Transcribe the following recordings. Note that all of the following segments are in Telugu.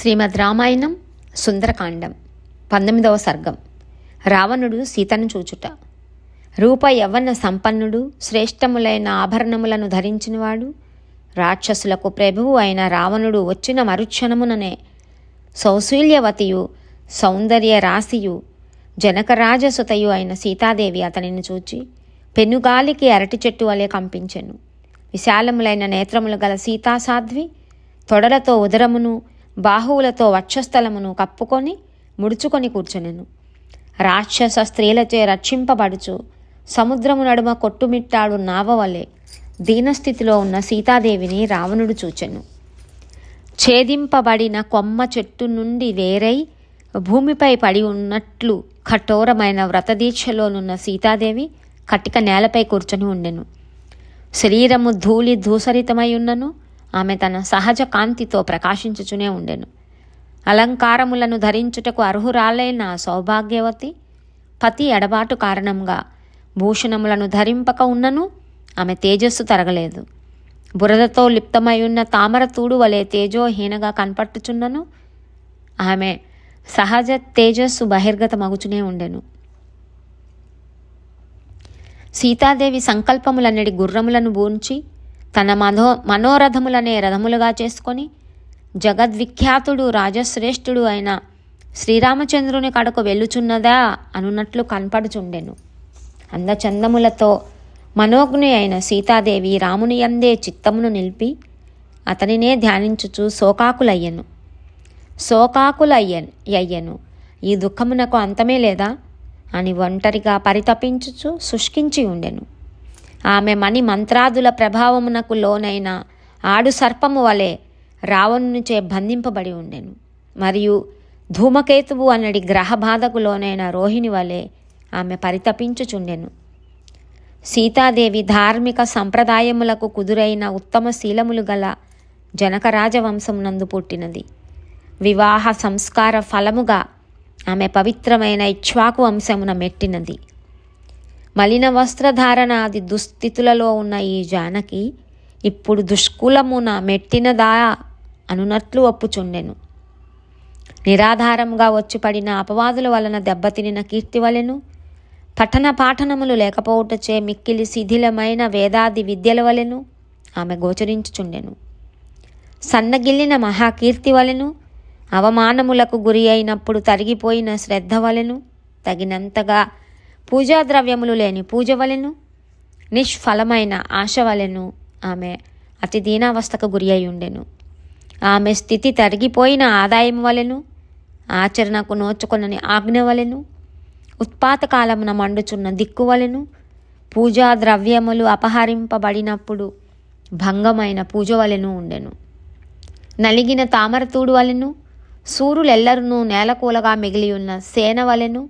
శ్రీమద్ రామాయణం సుందరకాండం పంతొమ్మిదవ సర్గం. రావణుడు సీతను చూచుట. రూప యవ్వన సంపన్నుడు శ్రేష్టములైన ఆభరణములను ధరించినవాడు రాక్షసులకు ప్రభువు అయిన రావణుడు వచ్చిన మరుక్షణముననే. సౌశీల్యవతియు సౌందర్య రాశియు జనకరాజసుతయు అయిన సీతాదేవి అతనిని చూచి పెనుగాలికి అరటి చెట్టు వలె కంపించెను. విశాలములైన నేత్రములు గల సీతాసాధ్వి తొడలతో ఉదరమును బాహువులతో వక్షస్థలమును కప్పుకొని ముడుచుకొని కూర్చునెను. రాక్షస స్త్రీలచే రక్షింపబడుచు సముద్రము నడుమ కొట్టుమిట్టాడు నావవలే దీనస్థితిలో ఉన్న సీతాదేవిని రావణుడు చూచెను. ఛేదింపబడిన కొమ్మ చెట్టు నుండి వేరై భూమిపై పడి ఉన్నట్లు కఠోరమైన వ్రతదీక్షలోనున్న సీతాదేవి కటిక నేలపై కూర్చొని ఉండెను. శరీరము ధూళి ధూసరితమై ఉన్నను. ఆమె తన సహజ కాంతితో ప్రకాశించుచునే ఉండెను. అలంకారములను ధరించుటకు అర్హురాలైన సౌభాగ్యవతి పతి ఎడబాటు కారణంగా భూషణములను ధరింపక ఉన్నను ఆమె తేజస్సు తరగలేదు. బురదతో లిప్తమై ఉన్న తామర తూడు వలె తేజోహీనగా కనపట్టుచున్నను ఆమె సహజ తేజస్సు బహిర్గతమగుచునే ఉండెను. సీతాదేవి సంకల్పములన్నడి గుర్రములను బూంచి తన మనో మనోరథములనే రథములుగా చేసుకొని జగద్విఖ్యాతుడు రాజశ్రేష్ఠుడు అయిన శ్రీరామచంద్రుని కడకు వెళ్ళుచున్నదా అనున్నట్లు కనపడుచుండెను. అందచందములతో మనోజ్ఞి అయిన సీతాదేవి రాముని అందే చిత్తమును నిలిపి అతనినే ధ్యానించుచు శోకాకులయ్యను. శోకాకులయ్యను అయ్యను ఈ దుఃఖమునకు అంతమే లేదా? అని ఒంటరిగా పరితపించుచు శుష్కించి ఉండెను. ఆమె మణి మంత్రాదుల ప్రభావమునకు లోనైన ఆడు సర్పము వలె రావణునిచే బంధింపబడి ఉండెను. మరియు ధూమకేతువు అన్నడి గ్రహ బాధకు లోనైన రోహిణి వలె ఆమె పరితపించుచుండెను. సీతాదేవి ధార్మిక సంప్రదాయములకు కుదురైన ఉత్తమ శీలములు గల జనక రాజవంశమునందు పుట్టినది. వివాహ సంస్కార ఫలముగా ఆమె పవిత్రమైన ఇక్ష్వాకు వంశమున మెట్టినది. మలిన వస్త్రధారణాది దుస్థితులలో ఉన్న ఈ జానకి ఇప్పుడు దుష్కులమున మెట్టినదా అనునట్లు ఒప్పుచుండెను. నిరాధారంగా వచ్చి పడిన అపవాదుల వలన దెబ్బతినిన కీర్తి వలెను పఠన పాఠనములు లేకపోవటచే మిక్కిలి శిథిలమైన వేదాది విద్యల వలెను ఆమె గోచరించుచుండెను. సన్నగిల్లిన మహాకీర్తి వలెను అవమానములకు గురి అయినప్పుడు తరిగిపోయిన శ్రద్ధ వలెను తగినంతగా పూజా ద్రవ్యములు లేని పూజ వలెను నిష్ఫలమైన ఆశ వలెను ఆమె అతి దీనావస్థకు గురి అయి ఉండెను. ఆమె స్థితి తరిగిపోయిన ఆదాయం వలెను ఆచరణకు నోచుకొనని ఆజ్ఞ వలెను ఉత్పాతకాలమున మండుచున్న దిక్కు వలెను పూజా ద్రవ్యములు అపహరింపబడినప్పుడు భంగమైన పూజ వలెను ఉండెను. నలిగిన తామరతూడు వలెను సూర్యులెల్లరునూ నేలకూలగా మిగిలి ఉన్న సేన వలెను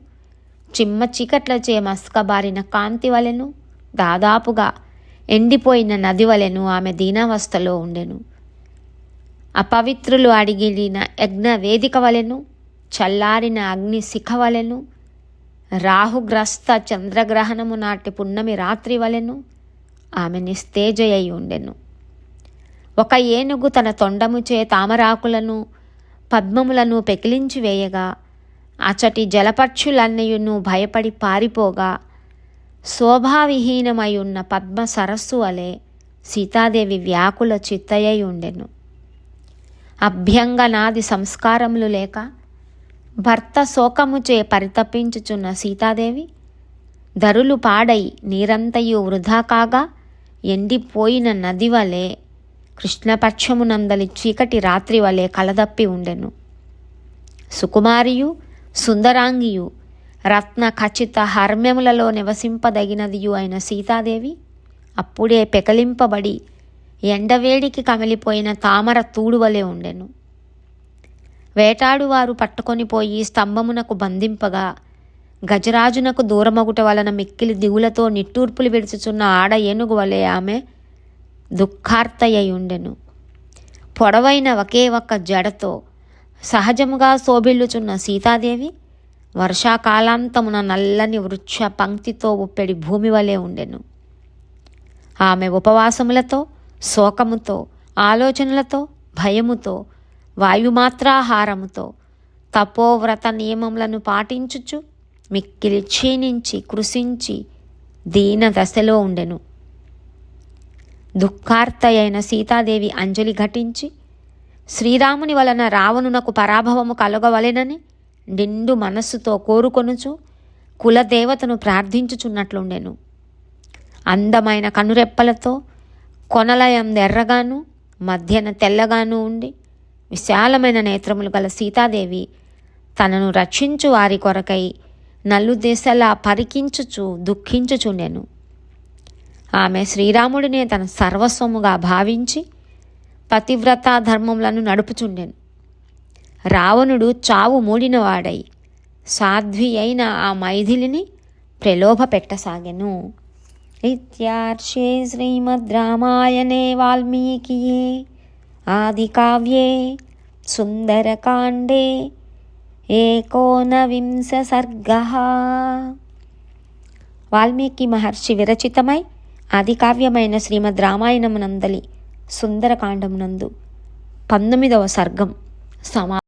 చిమ్మ చీకట్లచే మస్కబారిన కాంతి వలెను దాదాపుగా ఎండిపోయిన నది వలెను ఆమె దీనావస్థలో ఉండెను. అపవిత్రులు అడిగిలిన యజ్ఞ వేదిక వలెను చల్లారిన అగ్ని శిఖ వలెను రాహుగ్రస్త చంద్రగ్రహణము నాటి పున్నమి రాత్రి వలెను ఆమె నిస్తేజయై ఉండెను. ఒక ఏనుగు తన తొండముచే తామరాకులను పద్మములను పెకిలించి వేయగా అచటి జలపక్షులన్నయును భయపడి పారిపోగా శోభావిహీనమై ఉన్న పద్మ సరస్సు వలె సీతాదేవి వ్యాకుల చిత్తయై ఉండెను. అభ్యంగనాది సంస్కారములు లేక భర్త శోకముచే పరితపించుచున్న సీతాదేవి ధరులు పాడై నీరంతయు వృధా కాగా ఎండిపోయిన నది వలె కృష్ణపక్షమునందలి చీకటి రాత్రి వలె కలదప్పి ఉండెను. సుకుమారియు సుందరాంగియు రత్న ఖచ్చిత హర్మ్యములలో నివసింపదగినదియు అయిన సీతాదేవి అప్పుడే పెకలింపబడి ఎండవేడికి కమిలిపోయిన తామర తూడువలే ఉండెను. వేటాడువారు పట్టుకొని పోయి స్తంభమునకు బంధింపగా గజరాజునకు దూరమగుట వలన మిక్కిలి దిగులతో నిట్టూర్పులు విడుచుచున్న ఆడ ఏనుగు వలె ఆమె దుఃఖార్తయ్యుండెను. పొడవైన ఒకే ఒక్క జడతో సహజముగా శోభిల్లుచున్న సీతాదేవి వర్షాకాలాంతమున నల్లని వృక్ష పంక్తితో ఉప్పెడి భూమి వలె ఉండెను. ఆమె ఉపవాసములతో శోకముతో ఆలోచనలతో భయముతో వాయుమాత్రాహారముతో తపోవ్రత నియమములను పాటించుచు మిక్కిలి క్షీణించి కృషించి దీన దశలో ఉండెను. దుఃఖార్త అయిన సీతాదేవి అంజలి ఘటించి శ్రీరాముని వలన రావణునకు పరాభవము కలగవలెనని నిండు మనస్సుతో కోరుకొనుచు కులదేవతను ప్రార్థించుచున్నట్లుండెను. అందమైన కనురెప్పలతో కొనలయం ఎర్రగాను మధ్యన తెల్లగాను ఉండి విశాలమైన నేత్రములు గల సీతాదేవి తనను రక్షించు వారి కొరకై నల్లు దేశలా పరికించుచు దుఃఖించుచుండెను. ఆమె శ్రీరాముడినే తన సర్వస్వముగా భావించి పతివ్రత ధర్మములను నడుపుచుండెను. రావణుడు చావు మూడినవాడై సాధ్వి అయిన ఆ మైథిలిని ప్రలోభ పెట్టసాగెను ఇత్యార్షే శ్రీమద్ రామాయణే వాల్మీకియే. ఆదికావ్యే సుందరకాండే. ఏకోనవింశ సర్గ వాల్మీకి మహర్షి విరచితమై ఆదికావ్యమైన శ్రీమద్ రామాయణమునందలి సుందరకాండమునందు పంతొమ్మిదవ సర్గం సమా